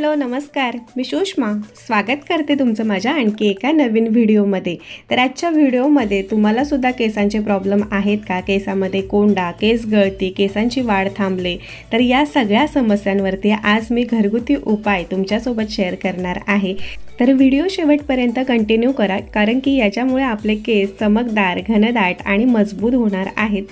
Hello नमस्कार. मी सुषमा. स्वागत करते तुमचं माझ्या आणखी एका नवीन व्हिडिओमध्ये. तर आजच्या व्हिडिओमध्ये तुम्हालासुद्धा केसांचे प्रॉब्लेम आहेत का? केसामध्ये कोंडा केस गळती केसांची वाढ थांबले. तर या सगळ्या समस्यांवरती आज मी घरगुती उपाय तुमच्यासोबत शेअर करणार आहे. तर व्हिडिओ शेवटपर्यंत कंटिन्यू करा कारण की याच्यामुळे आपले केस चमकदार घनदाट आणि मजबूत होणार आहेत.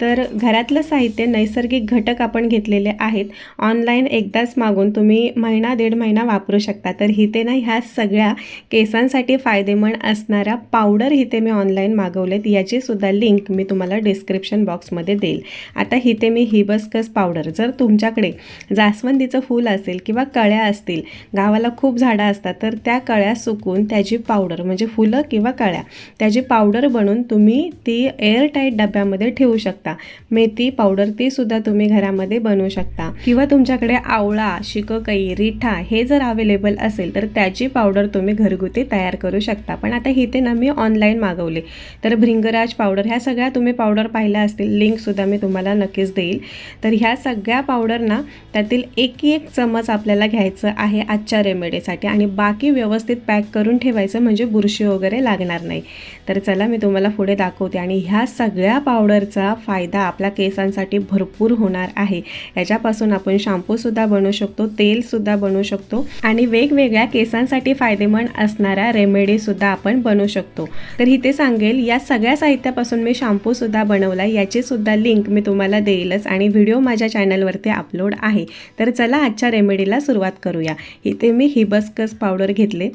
तर घरातलं साहित्य नैसर्गिक घटक आपण घेतलेले आहेत. ऑनलाईन एकदाच मागून तुम्ही महिना दीड महिना वापरू शकता. तर हिते ना ह्या सगळ्या केसांसाठी फायदेमंद असणाऱ्या पावडर हिते मी ऑनलाईन मागवलेत. याचीसुद्धा लिंक मी तुम्हाला डिस्क्रिप्शन बॉक्समध्ये देईल. आता हिते मी हिबस्कस पावडर जर तुमच्याकडे जास्वंदीचं फूल असेल किंवा कळ्या असतील गावाला खूप झाडं असतात तर त्या कळ्या सुकून त्याची पावडर म्हणजे फुलं किंवा कळ्या त्याची पावडर बनवून तुम्ही ती एअरटाईट डब्यामध्ये ठेवू शकता. मेथी पावडर ती सुद्धा तुम्ही घरामध्ये बनवू शकता. किंवा तुमच्याकडे आवळा शिकोकई रिठा हे जर अवेलेबल असेल तर त्याची पावडर तुम्ही घरगुती तयार करू शकता. पण आता इथे ना मी ऑनलाईन मागवले. तर भृंगराज पावडर ह्या सगळ्या तुम्ही पावडर पाहिल्या असतील लिंकसुद्धा मी तुम्हाला नक्कीच देईल. तर ह्या सगळ्या पावडर ना त्यातील एक एक चमच आपल्याला घ्यायचं आहे आजच्या रेमेडीसाठी आणि बाकी व्यवस्थित पॅक करून ठेवायचं म्हणजे बुरशी वगैरे लागणार नाही. तर चला मी तुम्हाला पुढे दाखवते. आणि ह्या सगळ्या पावडरचा फाय फायदा आपल्या केसांसाठी भरपूर होणार आहे. याच्यापासून आपण शॅम्पूसुद्धा बनवू शकतो तेलसुद्धा बनवू शकतो आणि वेगवेगळ्या केसांसाठी फायदेमंद असणाऱ्या रेमेडीसुद्धा आपण बनवू शकतो. तर इथे सांगेल या सगळ्या साहित्यापासून मी शॅम्पूसुद्धा बनवला याचीसुद्धा लिंक मी तुम्हाला देईलच आणि व्हिडिओ माझ्या चॅनलवरती अपलोड आहे. तर चला आजच्या रेमेडीला सुरुवात करूया. इथे मी हिबस्कस पावडर घेतले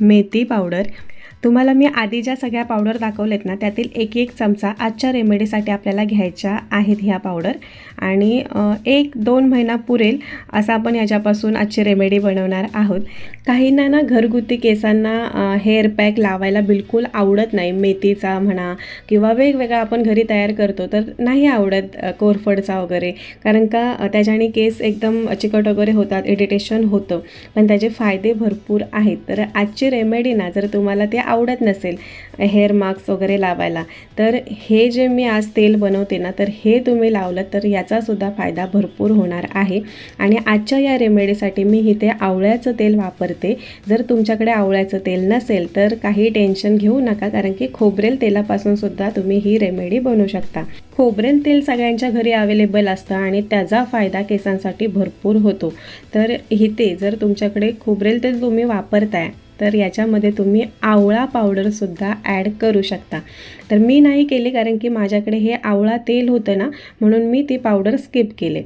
मेथी पावडर तुम्हाला मी आधी ज्या सगळ्या पावडर दाखवलेत ना त्यातील एक एक चमचा आजच्या रेमेडीसाठी आपल्याला घ्यायच्या आहेत ह्या पावडर आणि एक दोन महिना पुरेल असं आपण याच्यापासून आजची रेमेडी बनवणार आहोत. काहींना ना घरगुती केसांना हेअर पॅक लावायला बिलकुल आवडत नाही. मेथीचा म्हणा किंवा वेगवेगळा आपण घरी तयार करतो तर नाही आवडत कोरफडचा वगैरे. कारण का त्याच्याने केस एकदम चिकट वगैरे होतात इरिटेशन होतं. पण त्याचे फायदे भरपूर आहेत. तर आजची रेमेडी ना जर तुम्हाला ते आवडत नसेल हेअर मास्क वगैरे लावायला तर हे जे मी आज तेल बनवते ना तर हे तुम्ही लावलं तर याचासुद्धा फायदा भरपूर होणार आहे. आणि आजच्या या रेमेडीसाठी मी इथे आवळ्याचं तेल वापरते. जर तुमच्याकडे आवळ्याचं तेल नसेल तर काही टेन्शन घेऊ नका कारण की खोबरेल तेलापासूनसुद्धा तुम्ही ही रेमेडी बनवू शकता. खोबरेल तेल सगळ्यांच्या घरी अवेलेबल असतं आणि त्याचा फायदा केसांसाठी भरपूर होतो. तर इथे जर तुमच्याकडे खोबरेल तेल तुम्ही वापरताय तर याच्यामध्ये तुम्ही आवळा पावडरसुद्धा ॲड करू शकता. तर मी नाही केली कारण की माझ्याकडे हे आवळा तेल होतं ना म्हणून मी ती पावडर स्किप केले.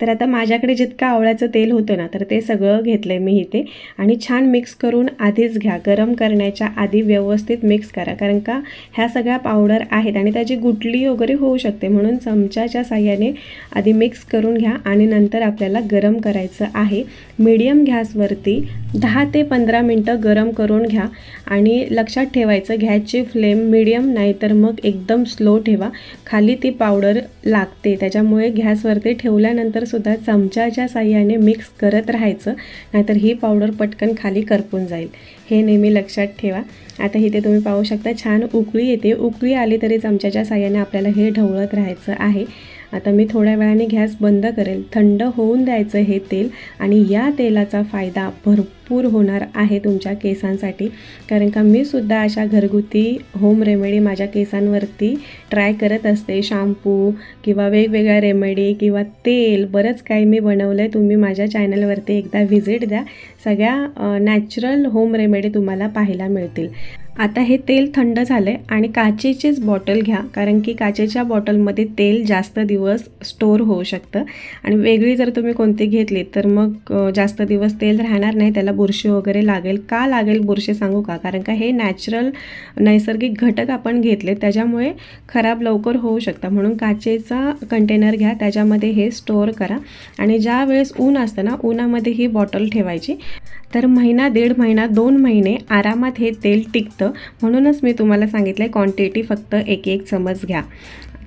तर आता माझ्याकडे जितकं आवळ्याचं तेल होतं ना तर ते सगळं घेतलं आहे मी इथे. आणि छान मिक्स करून आधीच घ्या. गरम करण्याच्या आधी व्यवस्थित मिक्स करा. कारण का ह्या सगळ्या पावडर आहेत आणि त्याची गुटली वगैरे होऊ शकते. म्हणून चमच्याच्या साह्याने आधी मिक्स करून घ्या आणि नंतर आपल्याला गरम करायचं आहे. मीडियम गॅसवरती दहा ते पंधरा मिनटं गरम करून घ्या आणि लक्षात ठेवायचं गॅसची फ्लेम मीडियम नाही तर मग एकदम स्लो ठेवा. खाली ती पावडर लागते. त्याच्यामुळे गॅसवरती ठेवल्यानंतर सुद्धा चमच्याच्या साह्याने मिक्स करत राहायचं. नाहीतर ही पावडर पटकन खाली करपून जाईल. हे नेहमी लक्षात ठेवा. आता इथे तुम्ही पाहू शकता छान उकळी येते. उकळी आली तरी चमच्याच्या साह्याने आपल्याला हे ढवळत राहायचं आहे. आता मी थोड्या वेळाने गॅस बंद करेल. थंड होऊन द्यायचं हे तेल आणि या तेलाचा फायदा भरपूर होणार आहे तुमच्या केसांसाठी. कारण का मी सुद्धा अशा घरगुती होम रेमेडी माझ्या केसांवरती ट्राय करत असते. शॅम्पू किंवा वेगवेगळ्या रेमेडी किंवा तेल बरंच काही मी बनवलं आहे तुम्ही माझ्या चॅनलवरती एकदा व्हिजिट द्या. सगळ्या नॅचरल होम रेमेडी तुम्हाला पाहायला मिळतील. आता हे तेल थंड झालं आहे आणि काचेचीच बॉटल घ्या. कारण की काचेच्या बॉटलमध्ये तेल जास्त दिवस स्टोअर होऊ शकतं. आणि वेगळी जर तुम्ही कोणती घेतली तर मग जास्त दिवस तेल राहणार नाही. त्याला बुरशी वगैरे लागेल का लागेल बुरशी सांगू का? कारण का हे नॅचरल नैसर्गिक घटक आपण घेतले त्याच्यामुळे खराब लवकर होऊ शकतं. म्हणून काचेचा कंटेनर घ्या त्याच्यामध्ये हे स्टोअर करा. आणि ज्या वेळेस ऊन असतं ना उन्हामध्ये ही बॉटल ठेवायची. तर महिना दीड महिना दोन महिने आरामात हे तेल टिकतं. म्हणूनच मी तुम्हाला सांगितलं आहे क्वांटिटी फक्त एक एक चमच घ्या.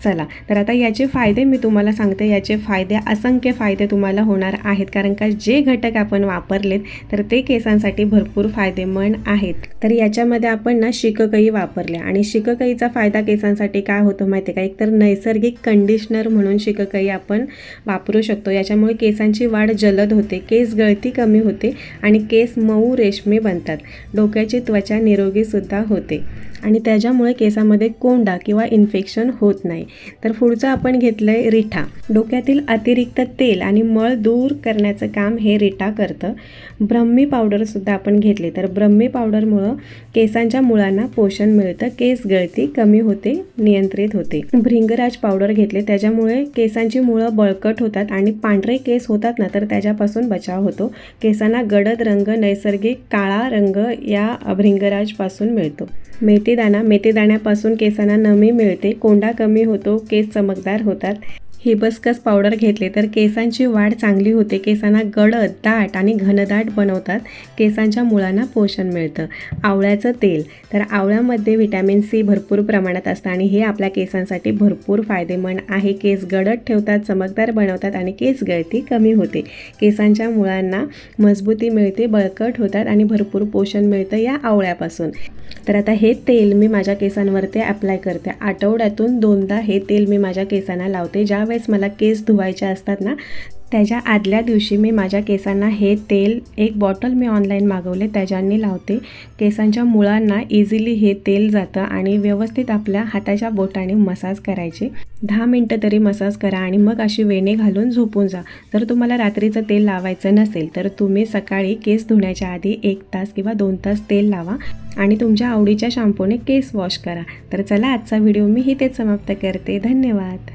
चला तर आता याचे फायदे मी तुम्हाला सांगते. याचे फायदे असंख्य फायदे तुम्हाला होणार आहेत. कारण का जे घटक आपण वापरलेत तर ते केसांसाठी भरपूर फायदेमंद आहेत. तर याच्यामध्ये आपण ना शिककई वापरल्या. आणि शिककईचा फायदा केसांसाठी काय होतो माहिती आहे का एकतर नैसर्गिक कंडिशनर म्हणून शिककई आपण वापरू शकतो. याच्यामुळे केसांची वाढ जलद होते केस गळती कमी होते आणि केस मऊ रेशमी बनतात. डोक्याची त्वचा निरोगीसुद्धा होते. आणि त्याच्यामुळे केसामध्ये कोंडा किंवा इन्फेक्शन होत नाही. तर पुढचं आपण घेतलं आहे रिठा. डोक्यातील अतिरिक्त तेल आणि मळ दूर करण्याचं काम हे रिठा करतं. ब्रह्मी पावडरसुद्धा आपण घेतले. तर ब्रह्मी पावडरमुळं केसांच्या मुळांना पोषण मिळतं. केस गळती कमी होते नियंत्रित होते. भृंगराज पावडर घेतले. त्याच्यामुळे केसांची मुळं बळकट होतात आणि पांढरे केस होतात ना तर त्याच्यापासून बचाव होतो. केसांना गडद रंग नैसर्गिक काळा रंग या भृंगराजपासून मिळतो. मेथीदाणा मेथीदाण्यापासून केसांना नमी मिळते. कोंडा कमी होतो केस चमकदार होतात. हिबस्कस पावडर घेतले तर केसांची वाढ चांगली होते. केसांना गडद दाट आणि घनदाट बनवतात. केसांच्या मुळांना पोषण मिळतं. आवळ्याचं तेल. तर आवळ्यामध्ये व्हिटॅमिन सी भरपूर प्रमाणात असतं आणि हे आपल्या केसांसाठी भरपूर फायदेमंद आहे. केस गडद ठेवतात चमकदार बनवतात आणि केस गळती कमी होते. केसांच्या मुळांना मजबूती मिळते बळकट होतात आणि भरपूर पोषण मिळतं या आवळ्यापासून. तर आता हे तेल मी माझ्या केसांवरती अप्लाय करते. आठवड्यातून दोनदा हे तेल मी माझ्या केसांना लावते ज्या वेळेस मला केस धुवायचे असतात ना त्याच्या आदल्या दिवशी मी माझ्या केसांना हे तेल एक बॉटल मी ऑनलाईन मागवले त्याच्यानी लावते. केसांच्या मुळांना इझिली हे तेल जातं आणि व्यवस्थित आपल्या हाताच्या बोटाने मसाज करायचे. दहा मिनटं तरी मसाज करा आणि मग अशी वेणे घालून झोपून जा. जर तुम्हाला रात्रीचं तेल लावायचं नसेल तर तुम्ही सकाळी केस धुण्याच्या आधी एक तास किंवा दोन तास तेल लावा आणि तुमच्या आवडीच्या शॅम्पूने केस वॉश करा. तर चला आजचा व्हिडिओ मी इथेच समाप्त करते. धन्यवाद.